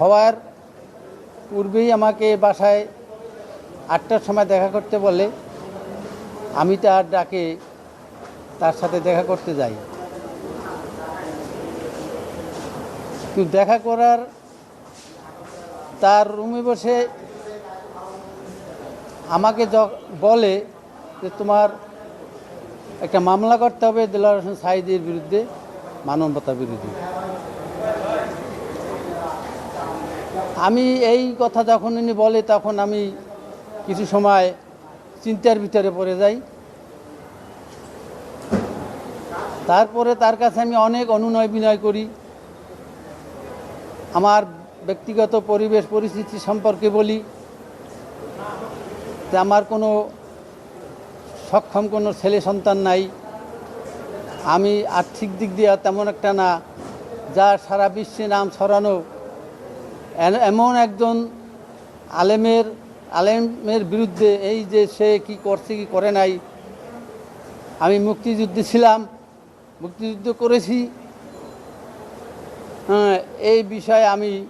হওয়ার পূর্বেই আমাকে বাসায় আটটার সময় দেখা করতে বলে আমি তার ডাকে তার সাথে দেখা করতে যাই। কিন্তু দেখা করার তার রুমে বসে আমাকে বলে যে তোমার একটা মামলা করতে হবে দেলোয়ার হোসেন সাইদের বিরুদ্ধে মানবতা বিরোধী আমি এই কথা যখন উনি বলে, তখন আমি কিছু সময় চিন্তার ভিতরে পড়ে যাই। তারপরে তার কাছে আমি অনেক অনুনয় বিনয় করি। আমার ব্যক্তিগত পরিবেশ, পরিস্থিতি সম্পর্কে বলি। যে আমার কোনো সক্ষম কোনো ছেলে সন্তান নাই। আমি আর্থিক দিক দিয়ে তেমন একটা না। যা সারা বিশ্বে নাম ছড়ানো এমন একজন আলেমের আলেমের বিরুদ্ধে এই যে সে কি করছে কি করে নাই আমি মুক্তিযুদ্ধে ছিলাম মুক্তিযুদ্ধ করেছি। হ্যাঁ, এই বিষয়ে আমি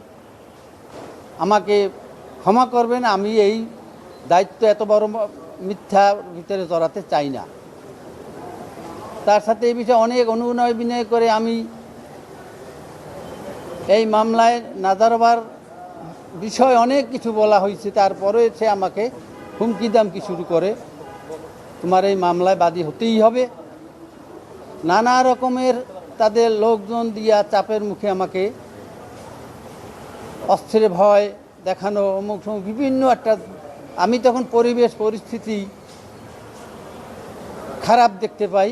আমাকে ক্ষমা করবেন আমি এই দায়িত্ব এত বড় ম- মিথ্যার ভিতরে জড়াতে চাই না। তার সাথে এই বিষয়ে অনেক অনুনয় বিনয় করে আমি এই মামলায় নাজারবার বিষয় অনেক কিছু বলা হয়েছে, তারপরে সে আমাকে হুমকি দামকি শুরু করে। তোমার এই মামলায় বাদী হতেই হবে। নানা রকমের তাদের লোকজন দিয়া চাপের মুখে আমাকে অস্ত্রের ভয় দেখানো, অমুক বিভিন্ন একটা, আমি তখন পরিবেশ, পরিস্থিতি খারাপ দেখতে পাই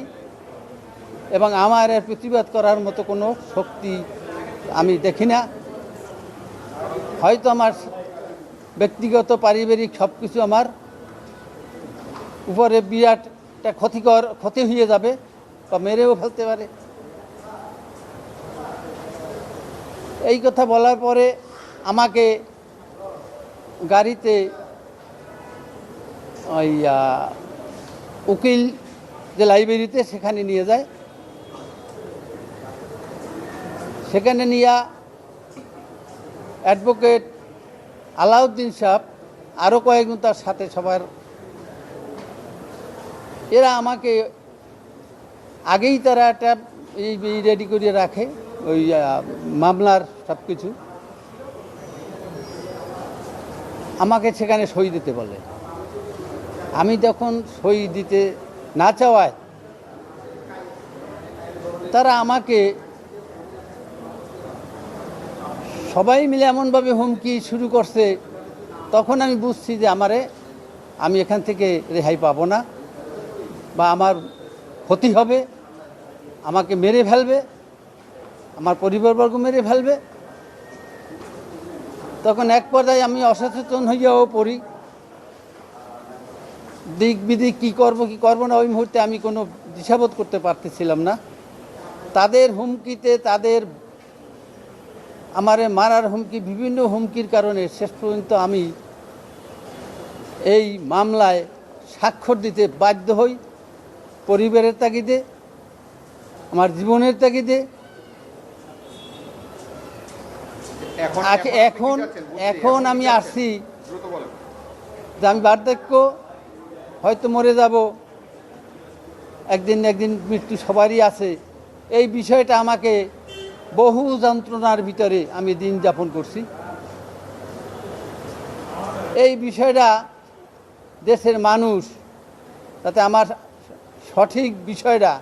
এবং আমার এর প্রতিবাদ করার মতো কোনো শক্তি আমি দেখি না। হয়তো আমার ব্যক্তিগত, পারিবারিক সব কিছু আমার উপরে বিরাট একটা ক্ষতিকর, ক্ষতি হয়ে যাবে বা মেরেও ফেলতে পারে। এই কথা বলার পরে আমাকে গাড়িতে ওই উকিল যে লাইব্রেরিতে সেখানে নিয়ে যায়। সেখানে নিয়ে অ্যাডভোকেট আলাউদ্দিন সাহেব আরও কয়েকজন তার সাথে সবার। এরা আমাকে আগেই তারা একটা এই রেডি করে রাখে, ওই মামলার সব কিছু আমাকে সেখানে সই দিতে বলে। আমি যখন সই দিতে না চাওয়ায়, তারা আমাকে সবাই মিলে এমনভাবে হুমকি শুরু করছে, তখন আমি বুঝছি যে আমারে, আমি এখান থেকে রেহাই পাবো না, বা আমার ক্ষতি হবে, আমাকে মেরে ফেলবে, আমার পরিবারবর্গ মেরে ফেলবে। তখন এক পর্যায়ে আমি অসচেতন হইয়াও পড়ি। দিক বিদিক কী করব, কি করব না, ওই মুহূর্তে আমি কোনো দিশাবোধ করতে পারতেছিলাম না। তাদের হুমকিতে, তাদের আমারে মারার হুমকি বিভিন্ন হুমকির কারণে শেষ পর্যন্ত আমি এই মামলায় স্বাক্ষর দিতে বাধ্য হই পরিবারের তাগিদে আমার জীবনের তাগিদে। এখন এখন আমি। আসছি। যে আমি বার্ধক্য হয়তো মরে যাব। একদিন একদিন মৃত্যু সবারই আছে। এই বিষয়টা আমাকে বহু যন্ত্রণার ভিতরে আমি দিন যাপন করছি। এই বিষয়টা দেশের মানুষ, তাতে আমার সঠিক বিষয়টা